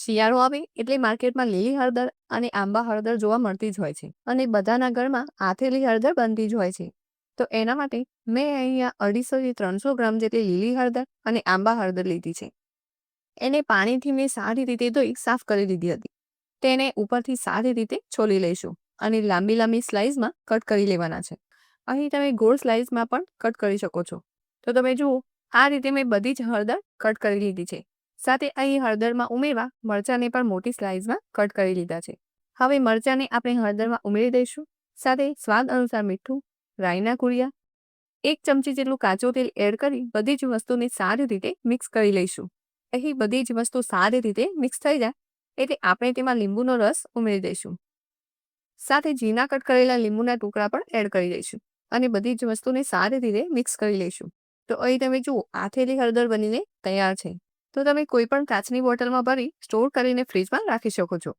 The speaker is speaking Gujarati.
શિયાળો આવે એટલે માર્કેટમાં લીલી હળદર અને આંબા હળદર જોવા મળતી જ હોય છે અને બધાના ઘરમાં આથેલી હળદર બનતી જ હોય છે. તો એના માટે મેં અહીંયા અઢીસોથી ત્રણસો ગ્રામ જેટલી લીલી હળદર અને આંબા હળદર લીધી છે. એને પાણીથી મેં સારી રીતે ધોઈ સાફ કરી લીધી હતી. તેને ઉપરથી સારી રીતે છોલી લઈશું અને લાંબી લાંબી સ્લાઇસમાં કટ કરી લેવાના છે. અહીં તમે ગોળ સ્લાઇસમાં પણ કટ કરી શકો છો. તો તમે જુઓ, આ રીતે મેં બધી જ હળદર કટ કરી લીધી છે. સાથે અહીં હળદરમાં ઉમેરવા મરચાંને પણ મોટી સ્લાઇસમાં કટ કરી લીધા છે. હવે મરચાંને આપણે હળદરમાં ઉમેરી દઈશું. સાથે સ્વાદ અનુસાર મીઠું, રાઈના કુળિયા એક ચમચી જેટલું કાચું તેલ એડ કરી બધી જ વસ્તુને સારી રીતે મિક્સ કરી લઈશું. અહીં બધી જ વસ્તુ સારી રીતે મિક્સ થઈ જાય એટલે આપણે તેમાં લીંબુનો રસ ઉમેરી દઈશું. સાથે ઝીણા કટ કરેલા લીંબુના ટુકડા પણ એડ કરી દઈશું અને બધી જ વસ્તુને સારી રીતે મિક્સ કરી લઈશું. તો અહીં તમે જુઓ આથેલી હળદર બનીને તૈયાર છે. તો તમે કોઈ પણ કાચની બોટલમાં ભરી સ્ટોર કરીને ફ્રીજમાં રાખી શકો છો.